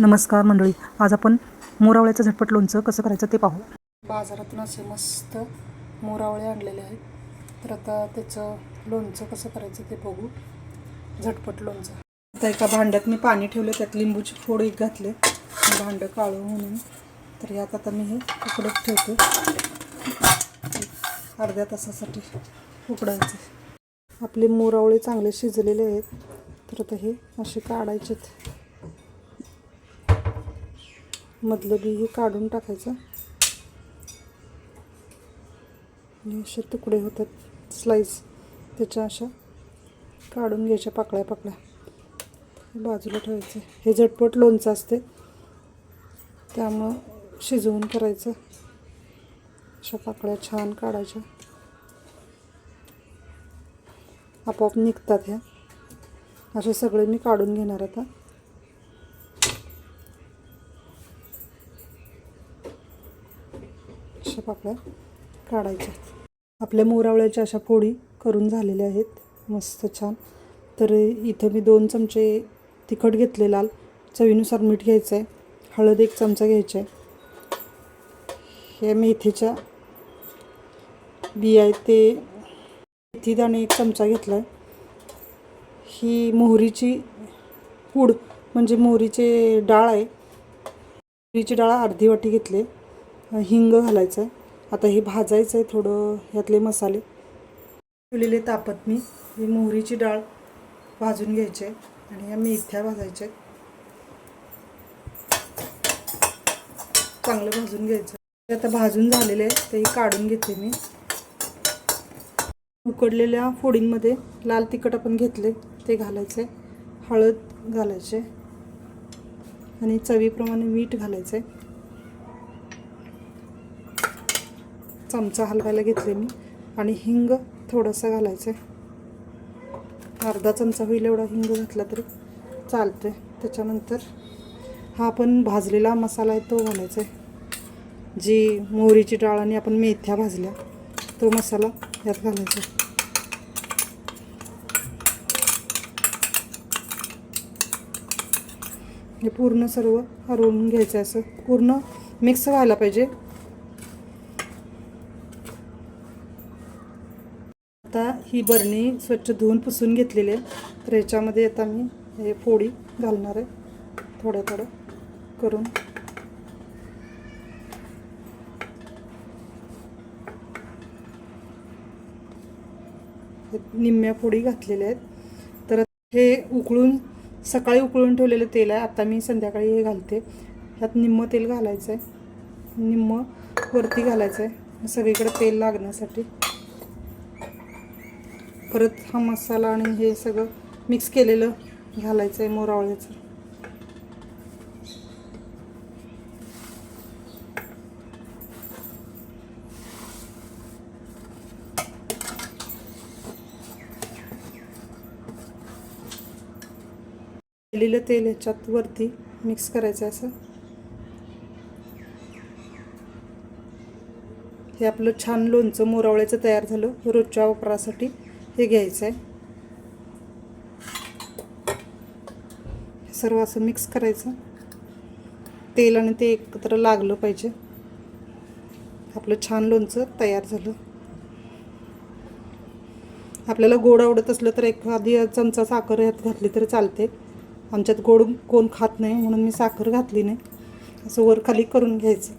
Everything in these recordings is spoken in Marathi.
नमस्कार मंडळी आज आपण मोरावळ्याचं झटपट लोणचं कसं करायचं ते पाहू. बाजारातून असे मस्त मोरावळे आणलेले आहेत. तर आता त्याचं लोणचं कसं करायचं ते बघू. झटपट लोणचं. आता एका भांड्यात मी पाणी ठेवलं त्यात लिंबूची फोड एक घातले. भांडं काळं म्हणून. तर यात आता मी हे उकडत ठेवते. अर्ध्या तासासाठी उकडायचे. आपले मोरावळे चांगले शिजलेले आहेत. तर आता हे असे काढायचेत. मधलं बी हे काढून टाकायचं. आणि असे तुकडे होतात स्लाईस त्याच्या अशा काढून घ्यायच्या पाकळ्या पाकळ्या. बाजूला ठेवायचं. हे झटपट लोणचं असते. त्यामुळं शिजवून करायचं. अशा पाकळ्या छान काढायच्या. आपोआप निघतात ह्या. असे सगळे मी काढून घेणार आता. अशा पाकळ्या काढायच्या. आपल्या मोरावळ्याच्या अशा फोडी करून झालेल्या आहेत. मस्त छान. तर इथं मी दोन चमचे तिखट घेतले लाल चवीनुसार मीठ घ्यायचं आहे हळद एक चमचा घ्यायचा आहे हे मेथीच्या बिया आहेत ते मेथी दाणे एक चमचा घेतला आहे ही मोहरीची पूड म्हणजे मोहरीचे डाळ आहे. मोहरीची डाळ अर्धी वाटी घेतली. हिंग घालायचं आहे आता हे भाजायचं आहे थोडं ह्यातले मसाले. ठेवलेले तापत मी. ही मोहरीची डाळ भाजून घ्यायची आहे आणि या मेथ्या भाजायच्या आहेत चांगलं भाजून घ्यायचं. आता भाजून झालेले आहे ते काढून घेते मी. उकडलेल्या फोडींमध्ये लाल तिखट आपण घेतले ते घालायचे हळद घालायचे आणि चवीप्रमाणे मीठ घालायचं आहे चमचा हलवायला घेतले मी. आणि हिंग थोडंसं घालायचं आहे अर्धा चमचा होईल एवढा हिंग घातला तरी चालते त्याच्यानंतर हा आपण भाजलेला मसाला आहे तो घालायचा आहे जी मोहरीची डाळ आणि आपण मेथ्या भाजल्या तो मसाला यात घालायचा आहे हे पूर्ण सर्व हरवून घ्यायचं आहे असं. पूर्ण मिक्स व्हायला पाहिजे. आता ही बरणी स्वच्छ धुवून पुसून घेतलेली आहे. तर याच्यामध्ये आता मी हे फोडी घालणार आहे. थोडं थोडं करून. निम्म्या फोडी घातलेल्या आहेत. तर हे उकळून सकाळी उकळून ठेवलेलं तेल आहे. आता मी संध्याकाळी हे घालते. ह्यात निम्मं तेल घालायचं आहे निम्मं वरती घालायचं आहे सगळीकडे तेल लागण्यासाठी. परत हा मसाला आणि हे सगळं मिक्स केलेलं घालायचं आहे मोरावळ्याचं. केलेलं तेल ह्याच्यात वरती मिक्स करायचं आहे असं. हे आपलं छान लोणचं मोरावळ्याचं तयार झालं रोजच्या वापरासाठी. हे घ्यायचं आहे. सर्व असं मिक्स करायचं. तेल आणि ते एकत्र लागलं पाहिजे. आपलं छान लोणचं तयार झालं. आपल्याला गोड आवडत असलं तर एखादी चमचा साखर ह्यात घातली तरी चालते. आमच्यात गोड कोण खात नाही म्हणून मी साखर घातली नाही. असं वर खाली करून घ्यायचं.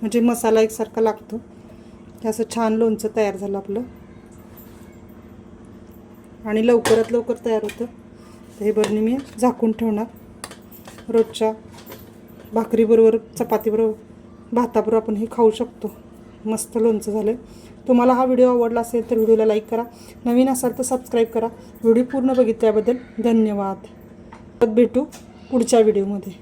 म्हणजे मसाला एकसारखा लागतो. हे असं छान लोणचं तयार झालं आपलं. आणि लवकरात लवकर तयार होतं. तर हे बरणी मी झाकून ठेवणार. रोजच्या भाकरीबरोबर चपातीबरोबर भाताबरोबर आपण हे खाऊ शकतो. मस्त लोणचं झालं तुम्हाला हा व्हिडिओ आवडला असेल तर व्हिडिओला लाईक करा. नवीन असाल तर सबस्क्राईब करा. व्हिडिओ पूर्ण बघितल्याबद्दल धन्यवाद. भेटू पुढच्या व्हिडिओमध्ये.